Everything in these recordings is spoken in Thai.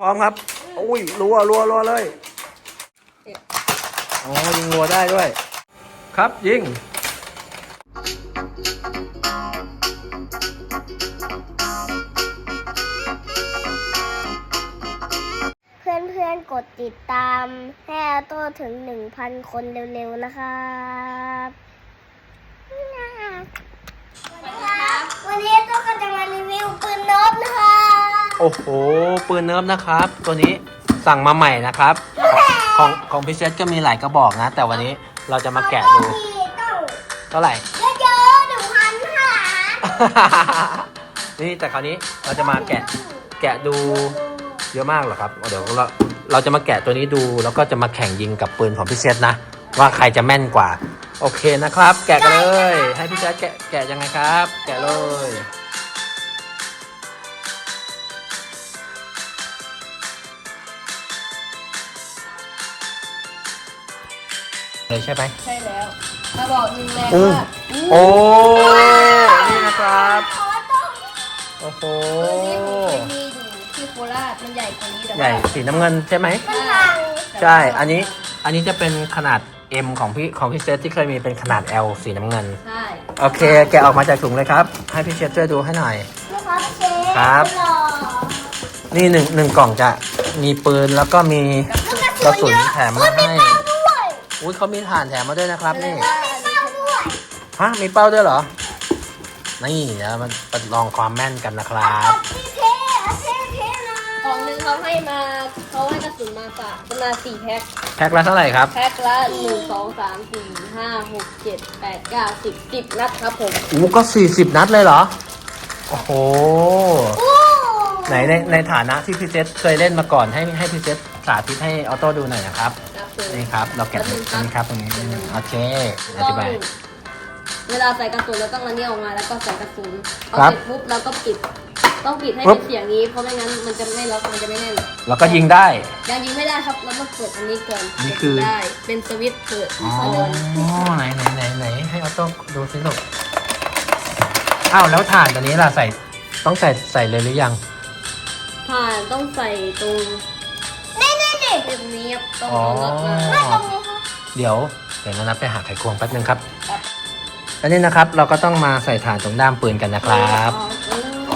พร้อมครับ อุ้ยรัวรัวรัวเลยโอ้ยิงรัวได้ด้วย ครับยิงเพื่อนๆกดติดตาม ให้อาโต้ถึง 1,000 คนเร็วๆนะครับวันนี้อาโต้ก็จะมารีวิวปืนนบนะคะ โอ้โห ปืนเนิร์ฟนะครับ ตัวนี้สั่งมาใหม่นะครับ ของของพิเศษก็มีหลายกระบอกนะ แต่วันนี้เราจะมาแกะดูต้องเท่าไหร่ เยอะๆหนึ่งพันค่ะนี่แต่คราวนี้เราจะมาแกะแกะดูเยอะมากเหรอครับ เดี๋ยวเราเราจะมาแกะตัวนี้ดู แล้วก็จะมาแข่งยิงกับปืนของพี่เซตนะ ว่าใครจะแม่นกว่า โอเคนะครับ แกะกันเลย ให้พี่เซตแกะแกะยังไงครับ แกะเลย เลยใช่ไหมใช่แล้วมาบอกหนึ่งแรงอู้ว่าโอ้นี่นะครับโอ้โหตัวนี้ผมเคยมีอยู่ที่โคราชมันใหญ่กว่านี้แต่ใหญ่ว่าสีน้ำเงินใช่ไหมมันพังใช่ อันนี้ อันนี้จะเป็นขนาด M ของพี่ของพี่เซตที่เคยมีเป็นขนาด L สีน้ำเงิน ใช่โอเค แกะออกมาจากถุงเลยครับ ให้พี่เชฟช่วยดูให้หน่อยนะครับเชฟครับหล่อนี่หนึ่งหนึ่งกล่องจะมีปืนแล้วก็มีกระสุนแถมมาให้ด้วย อุ้ยเขามีถ่านแถมมาด้วยนะครับนี่แล้วก็อันนี้เป็นด้วยฮะมีเป้าด้วยเหรอ นี่เดี๋ยวมันประลองความแม่นกันนะครับพี่เท่เท่เท่นะของหนึ่งเขาให้มาเขาให้กระสุนมาฝากประมาณสี่แพ็คแพ็คละเท่าไหร่ครับแพ็คละหนึ่งสองสามสี่ห้าหกเจ็ดแปดเก้าสิบสิบนัดครับผมอู้ก็สี่สิบนัดเลยเหรอ โอ้โหโอ้ไหนในในฐานะที่พี่เจษเคยเล่นมาก่อนให้ให้พี่เจษสาธิตให้ออโต้ดูหน่อยนะครับครับผม นี่ครับ เราแกะตรงนี้ครับตรงนี้โอเคอต้อธิงบาย เวลาใส่กระสุนเราต้องระเนียออกมาแล้วก็ใส่กระสุนเอาครับเสร็จปุ๊บเราก็ปิด ต้องปิดให้ปุ๊เป็บ นเสียงนี้เพราะไม่งั้นมันจะไม่ล็อกมันจะไม่แน่นแล้วก็ยิงได้ ยังยิงไม่ได้ครับเราต้องเปิดอันนี้ก่อนนี่คือ ได้เป็นสวิตช์เปิดอ๋อเปิดไหนไหนไหนไหนให้ออโต้ดูสิลูกอ้าวแล้วถ่านตัวนี้ล่ะใส่ต้องใส่ใส่เลยหรือยัง ผ่านต้องใส่ตรงนี่นี่นี่ ตรงนี้ครับต้องอ๋อเอาน็อตมา ไม่ตรงนี้ครับเดี๋ยวเดี๋ยวนะนับไปหาไขควงแป๊บนึงครับแล้วนี่นะครับเราก็ต้องมาใส่ถ่านตรงด้ามปืนกันนะครับอ๋อเออ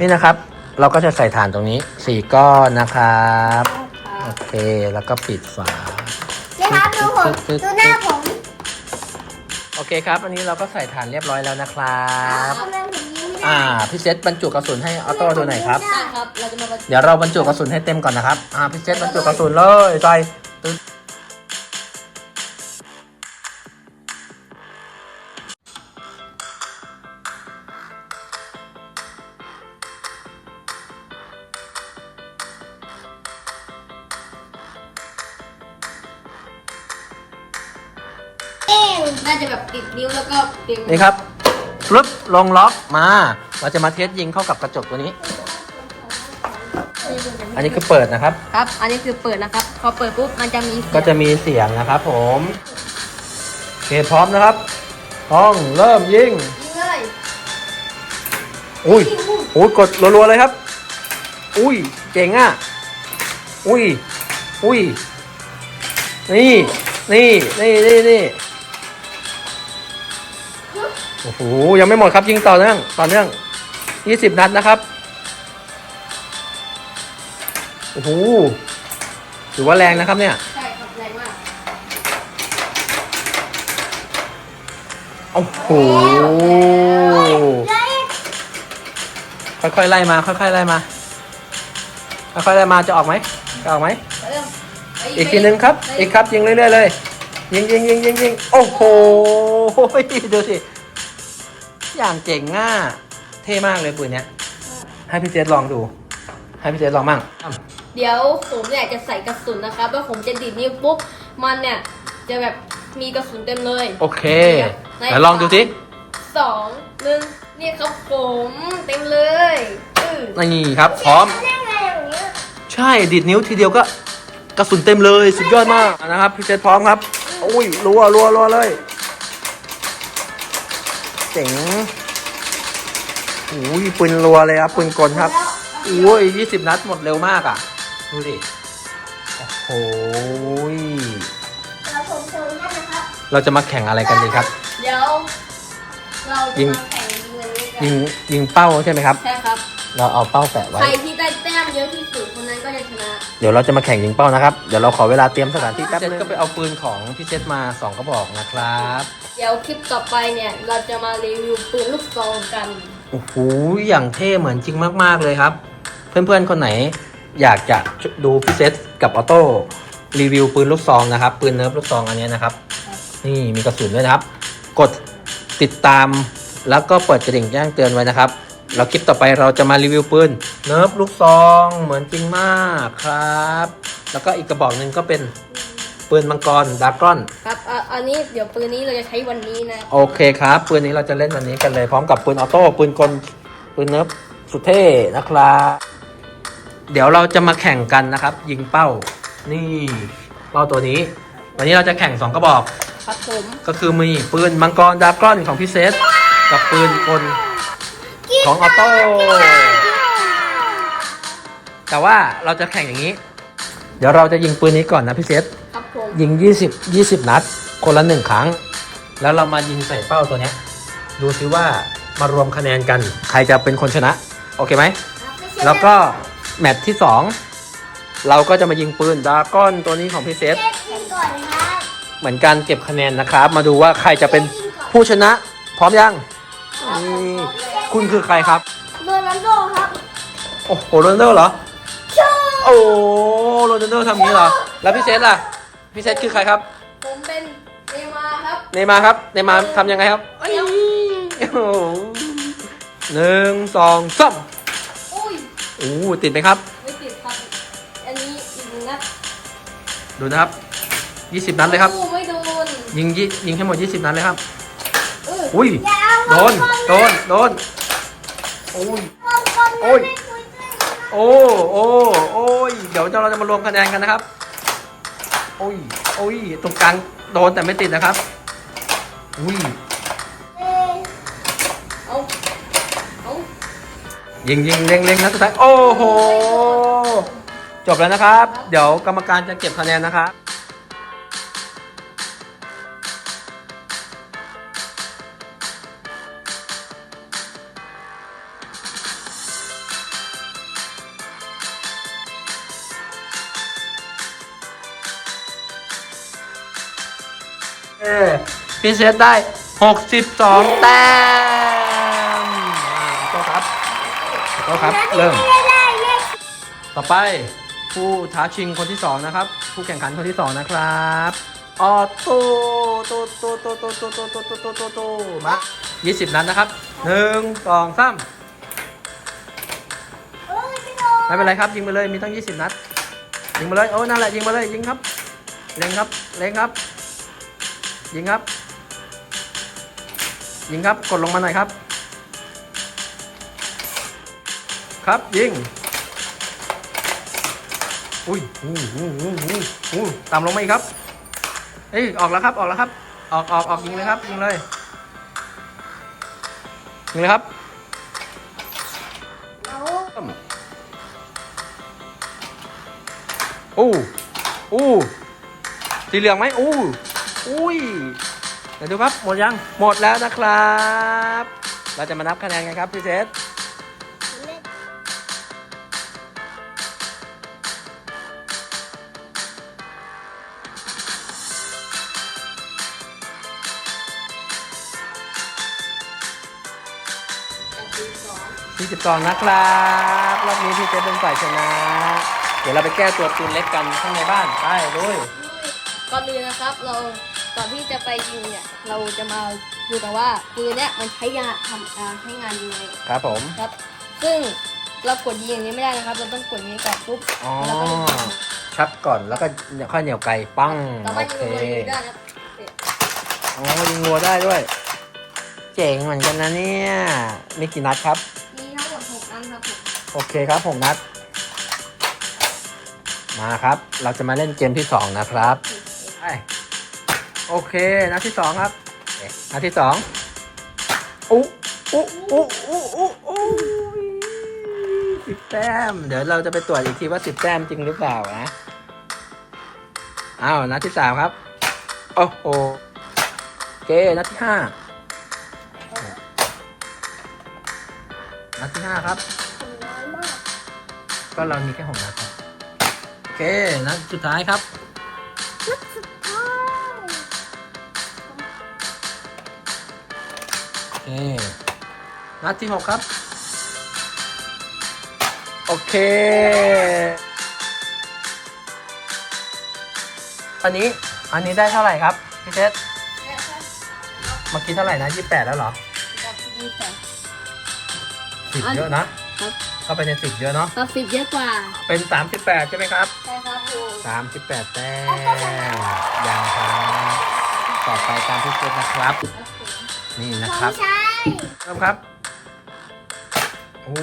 นี่นะครับ เราก็จะใส่ถ่านตรงนี้สี่ก้อนนะครับครัโอบเคแล้วก็ปิดฝานี่ครับดูผมดูหน้าผมโอเคครับ อันนี้เราก็ใส่ถ่านเรียบร้อยแล้วนะครับทำไมผมยิ้มไม่ได้ อ่าพี่เซตบรรจุกระสุนให้ออโต้ดูหน่อยครับ ได้ครับ เราจะมาประเดี๋ยวเราบรรจุกระสุนให้เต็มก่อนนะครับ อ่าพี่เซตบรรจุกระสุนเลยใส่ตึ๊ดน่าจะแบบติดนิ้วแล้วก็เต็มนี่ครับ ปึ๊บลงล็อกมา เราจะมาเทสยิงเข้ากับกระจกตัวนี้ อันนี้คือเปิดนะครับ ครับ อันนี้คือเปิดนะครับ พอเปิดปุ๊บมันจะมีเสียงก็จะมีเสียงนะครับผมโอเคพร้อมนะครับต้องเริ่มยิงยิงเลยอุ้ยอุ้ยกดรัวๆเลยครับ อุ้ยเจ๋งอะอุ้ยอุ้ยนี่นี่นี่นี่นี่ โอ้โหยังไม่หมดครับยิงต่อเนื่องต่อเนื่องยี่สิบนัดนะครับโอ้โหถือว่าแรงนะครับเนี่ยใช่ครับแรงมากโอ้โหค่อยๆไล่มาค่อยๆไล่มาค่อยๆไล่มาจะออกไหมจะออกไหมอีกทีนึงครับ อีกครับยิงเรื่อยๆเลย ยิงยิงยิงยิงยิงโอ้โหดูสิ อย่างเจ๋งง่าเท่มากเลยปืนเนี้ย ให้พี่เจษลองดู ให้พี่เจษลองมั่งเดี๋ยวผมเนี่ยจะใส่กระสุนนะครับแล้วผมจะดีดนิ้วปุ๊บมันเนี่ยจะแบบมีกระสุนเต็มเลย โอเคในไหนลองดูสิสองหนึ่งนี่ครับผมเต็มเลยอื้อนี่ครับ พร้อมเล่นอะไรอย่างเงี้ยใช่ดีดนิ้วทีเดียวก็กระสุนเต็มเลย สุดยอดมากนะครับ พี่เจษพร้อมครับ อุ้ยรัวรัวรัวเลย เจ๋งโอ้ยปืนรัวเลยครับปืนกลครับแล้วโอ้ยยี่สิบนัดหมดเร็วมากอะ ดูดิ โอ้โหยเราผมโชว์ให้นะครับเราจะมาแข่งอะไรกันดีครับ เดี๋ยวเรายิจะงมาแข่งยิงอันนี้กันยิงยิงเป้าใช่ไหมครับ ใช่ครับ เราเอาเป้าแปะไว้ ใครที่ได้แต้มเยอะที่สุดคนนั้นก็จะชนะเดี๋ยวเราจะมาแข่งยิงเป้านะครับ เดี๋ยวเราขอเวลาเตรียมสถานที่แป๊บนึงก็ไปเอาปืนของพี่เซตมาสองกระบอกนะครับเดี๋ยวคลิปต่อไปเนี่ย เราจะมารีวิวปืนลูกซองกัน โอ้โห อย่างเท่เหมือนจริงมาก ๆ เลยครับ เพื่อนๆ คนไหนอยากจะดูพี่เซตกับออโต้รีวิวปืนลูกซองนะครับ ปืนเนิร์ฟลูกซองอันนี้นะครับ นี่มีกระสุนด้วยนะครับ กดติดตามแล้วก็เปิดกระดิ่งแจ้งเตือนไว้นะครับแล้วคลิปต่อไปเราจะมารีวิวปืนเนิร์ฟลูกซองเหมือนจริงมากครับ แล้วก็อีกกระบอกหนึ่งก็เป็น ปืนมังกรดากอน ครับอะอันนี้เดี๋ยวปืนนี้เราจะใช้วันนี้นะโอเคครับ ปืนนี้เราจะเล่นวันนี้กันเลยพร้อมกับปืนออโต้ปืนกลปืนเนิร์ฟสุดเท่นะครับเดี๋ยวเราจะมาแข่งกันนะครับ ยิงเป้า นี่เป้าตัวนี้ วันนี้เราจะแข่งสองกระบอก ครับผมก็คือมีปืนมังกรดากอนของพี่เซตกับปืนกลของออโต้แต่ว่าเราจะแข่งอย่างนี้ เดี๋ยวเราจะยิงปืนนี้ก่อนนะพี่เซตครับผม ยิง 20 20 นัด คนละหนึ่งครั้ง แล้วเรามายิงใส่เป้าตัวเนี้ย ดูซิว่ามารวมคะแนนกัน ใครจะเป็นคนชนะ โอเคไหม แล้วก็แมตช์ที่ 2 เราก็จะมายิงปืนดราก้อนตัวนี้ของพี่เซฟเช็คยิงก่อนนะครับเหมือนกันเก็บคะแนนนะครับ มาดูว่าใครจะเป็นผู้ชนะ พร้อมยังนี่คุณคือใครครับโดนัลโดครับ โอ้โหโรนัลโดเหรอ โอ้โรนัลโดทำอย่างนี้เหรอ แล้วพี่เซฟล่ะ พี่เซฟคือใครครับ ผมเป็นเนย์มาร์ครับเนย์มาร์ครับเนย์มาร์ทำยังไงครับโอ้โหหนึ่งสองสามอุ้ยโอ้โหติดไหมครับ ไม่ติดครับ อันนี้อีกหนึ่งนัดดูนะครับยี่สิบนัดเลยครับ โอ้ไม่โดนยิงยิยิงให้หมดยี่สิบนัดเลยครับ เอออุ้ยอย่าเอาโดนวงกลมโดน โดน โอ้ยวงกลมโอ้ยไม่คุยด้วยนะครับโอ้ โอ้ โอ้ย เดี๋ยวเราจะมารวมคะแนนกันนะครับ โอ้ย โอ้ย ตรงกลางโดนแต่ไม่ติดนะครับ อุ้ย เอ่อเอาเอายิงยิงเล็งเล็งนัดสุดท้ายโอ้โห จบแล้วนะครับ เดี๋ยวกรรมการจะเก็บคะแนนนะครับ เออพี่เซตได้ 62 แต้มอ่าขอโทษครับขอโทษครับ เริ่มไม่ได้เลขต่อไปผู้ท้าชิงคนที่สองนะครับ ผู้แข่งขันคนที่สองนะครับออโต้โตโตโตโตโตโตโตโตโตโตโตมา20 นัดนะครับหนึ่งสองสามเอ้ยไม่โดนไม่เป็นไรครับยิงไปเลยมีตั้ง 20 นัดยิงมาเลยโอ้นั่นแหละยิงมาเลยยิงครับ เล็งครับเล็งครับ ยิงครับ ยิงครับกดลงมาหน่อยครับ ครับยิงอุ้ยอู้อู้อู้อู้อู้ตามลงมาอีกครับเอ้ยออกแล้วครับออกแล้วครับ ออกออกออกยิงเลยครับยิงเลยยิงเลยครับเอาอู้อู้สีเหลืองไหมอู้ อุ้ยเดี๋ยวดูครับ หมดยัง หมดแล้วนะครับ เราจะมานับคะแนนกันครับพี่เซตเลข42นะครับ รอบนี้พี่เซตเป็นฝ่ายชนะ เดี๋ยวเราไปแก้ตัวปืนเล็กกันข้างในบ้าน ไปลุยก่อนอื่นนะครับเรา ก่อนที่จะไปยิงเนี่ยเราจะมาดูกันว่าปืนเนี่ยมันใช้ยาทำอ่าใช้งานยังไงครับผมครับ ซึ่งเรากดยิงอย่างนี้ไม่ได้นะครับ เราต้องกดอย่างนี้ก่อนปุ๊บอ๋อแล้วก็ยิงชักก่อนแล้วก็ค่อยเหนียวไกลปั้งเราโอก็เคยิงเลยได้นะครับเนี่ยอ๋อยิงงัวได้ด้วย เจ๋งเหมือนกันนะเนี่ยมีกี่นัดครับ มีทั้งหมดหกอันครับผมโอเคครับผมนัด มาครับ เราจะมาเล่นเกมที่สองนะครับไป โอเค นัดที่สองครับเอ๊ะนัดที่สองอุ๊อุ๊อุ๊อุ๊อุ๊อุ๊สิบแต้ม เดี๋ยวเราจะไปตรวจอีกทีว่าสิบแต้มจริงหรือเปล่านะอ้าวนัดที่สามครับ โอ้โหโอเคนัดที่ห้านัดที่ห้าครับน้อยมากก็เรามีแค่หกนัดครับโอเคนัดสุดท้ายครับ เค นัดที่หกครับ โอเคอันนี้อันนี้ได้เท่าไหร่ครับพี่เจษเมื่อกี้เท่าไหร่นะยี่แปดแล้วเหรอกับยี่สิบสิบอันเยอะนะครับเข้าไปในสิบเยอะเนาะกับสิบเยอะกว่า เป็นสามสิบแปดใช่ไหมครับใช่ครับครูสามสิบแปดแต้มยังครับต่อไปตามพี่เจษนะครับ นี่นะขครัอบงใช้เริ่มครับโอ้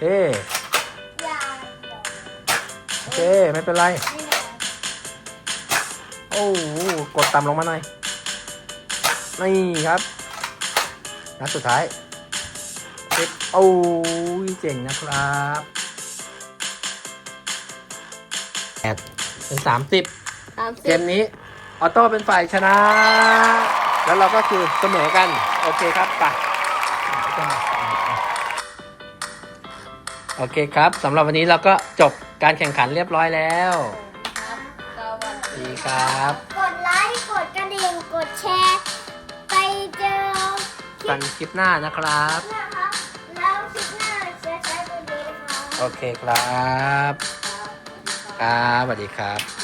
เฮ้อย่าโอเคไม่เป็นไร โอ้โหกดต่ำลงมาหน่อย นี่ครับนัดสุดท้ายสิบโอ้ยเจ๋งนะครับแปดเป็นสามสิบ สามสิเกบ มนี้ ออโต้เป็นฝ่ายชนะ แล้วเราก็คือเสมอกัน โอเคครับไปโอเคครับสำหรับวันนี้เราก็จบการแข่งขันเรียบร้อยแล้วครับสวัสดีดีครับ กดไลค์ กดกระดิ่ง กดแชร์ ไปเจอคลิกัปนคลิปหน้านะครับหน้าครับแล้วคลิปหน้าจะใช้ตัวนี้ครับโอเคครับ ครับสวัสดีครับ